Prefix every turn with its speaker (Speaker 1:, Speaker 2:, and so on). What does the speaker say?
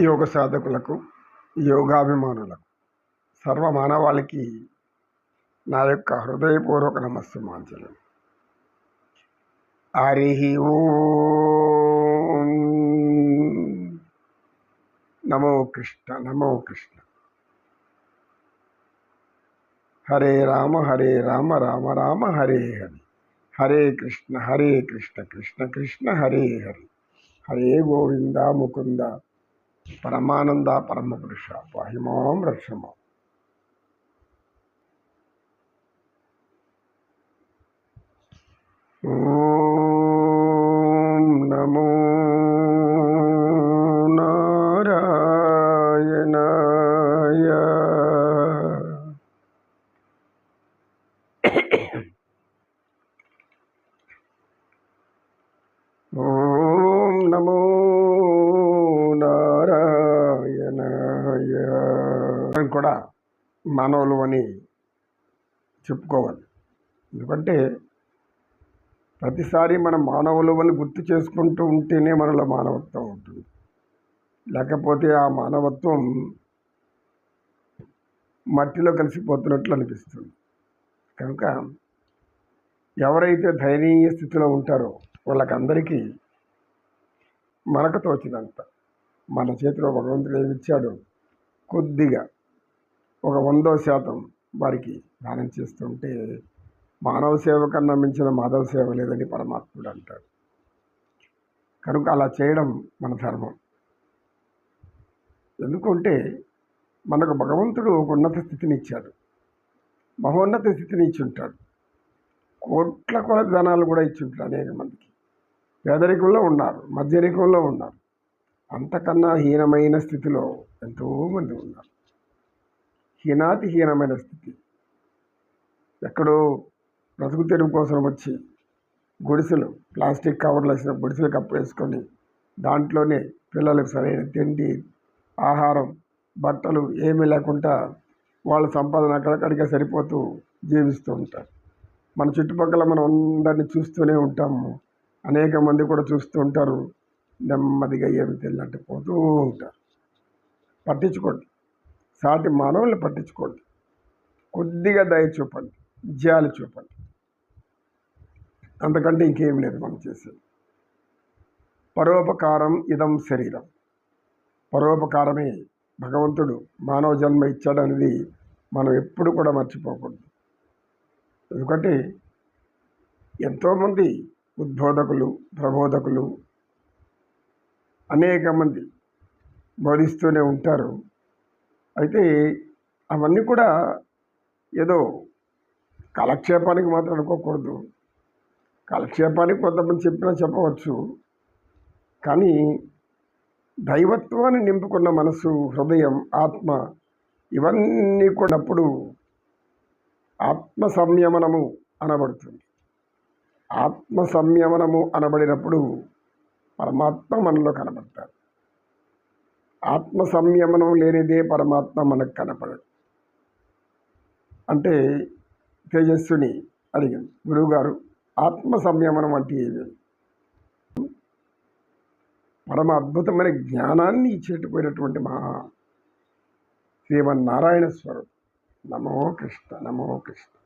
Speaker 1: యోగ సాధకులకు యోగాభిమానులకు సర్వ మానవాళికి నా యొక్క హృదయపూర్వక నమస్సుమాంజలు. హరి ఓం. నమో కృష్ణ నమో కృష్ణ. హరే రామ హరే రామ రామ రామ హరే హరి. హరే కృష్ణ హరే కృష్ణ కృష్ణ కృష్ణ హరే హరి. హరే గోవింద ముకుంద. పరమానంద పరమ పురుష పాహిమాం రక్షమా ఓం నమో నారాయణాయ ఓం నమో కూడా మానవులు అని చెప్పుకోవాలి. ఎందుకంటే ప్రతిసారి మనం మానవులు అని గుర్తు చేసుకుంటూ ఉంటేనే మనలో మానవత్వం ఉంటుంది. లేకపోతే ఆ మానవత్వం మట్టిలో కలిసిపోతున్నట్లు అనిపిస్తుంది. కనుక ఎవరైతే దయనీయ స్థితిలో ఉంటారో వాళ్ళకందరికీ మనకు తోచినంత మన చేతిలో భగవంతుడు ఏమిచ్చాడో కొద్దిగా ఒక వందో శాతం వారికి దానం చేస్తుంటే మానవ సేవ కన్నా మించిన మాధవ సేవ లేదని పరమాత్ముడు అంటాడు. కనుక అలా చేయడం మన ధర్మం. ఎందుకంటే మనకు భగవంతుడు ఒక ఉన్నత స్థితిని ఇచ్చాడు. మహోన్నత స్థితిని ఇచ్చి ఉంటాడు. కోట్ల కొలది ధనాలు కూడా ఇచ్చి ఉంటాడు అనేక మందికి. పేదరికంలో ఉన్నారు మధ్యరికంలో ఉన్నారు. అంతకన్నా హీనమైన స్థితిలో ఎంతోమంది ఉన్నారు. హీనాతిహీనమైన స్థితి. ఎక్కడో బ్రతుకు తెరువు కోసం వచ్చి గుడిసెలు ప్లాస్టిక్ కవర్లు వేసిన గుడిసెలు కప్పు వేసుకొని దాంట్లోనే పిల్లలకు సరైన తిండి ఆహారం బట్టలు ఏమీ లేకుండా వాళ్ళ సంపాదన అక్కడక్కడికే సరిపోతూ జీవిస్తూ ఉంటారు. మన చుట్టుపక్కల మనం అందరినీ చూస్తూనే ఉంటాము. అనేక మంది కూడా చూస్తూ ఉంటారు. నెమ్మదిగా ఏమి తెలియనట్టు పోతూ ఉంటారు. పట్టించుకోండి సాటి మానవుల్ని పట్టించుకోండి. కొద్దిగా దయ చూపండి. జాలి చూపండి. అంతకంటే ఇంకేం లేదు మనం చేసేది. పరోపకారం ఇదం శరీరం. పరోపకారమే. భగవంతుడు మానవ జన్మ ఇచ్చాడనేది మనం ఎప్పుడు కూడా మర్చిపోకూడదు. ఎందుకంటే ఎంతోమంది ఉద్బోధకులు ప్రబోధకులు అనేక మంది బోధిస్తూనే ఉంటారు. అయితే అవన్నీ కూడా ఏదో కాలక్షేపానికి మాత్రం అనుకోకూడదు. కాలక్షేపానికి కొంతమంది చెప్పినా చెప్పవచ్చు. కానీ దైవత్వాన్ని నింపుకున్న మనసు హృదయం ఆత్మ ఇవన్నీ కూడాప్పుడు ఆత్మ సంయమనము అనబడుతుంది. ఆత్మ సంయమనము అనబడినప్పుడు పరమాత్మ మనలో కనబడతారు ఆత్మ సంయమనం లేనిదే పరమాత్మ మనకు కనపడదు అంటే తేజస్సుని అడిగింది. గురువుగారు ఆత్మ సంయమనం అంటే ఏమి? పరమ అద్భుతమైన జ్ఞానాన్ని ఇచ్చేటపోయినటువంటి మహా శ్రీమన్నారాయణ స్వరూపం. నమో కృష్ణ నమో కృష్ణ.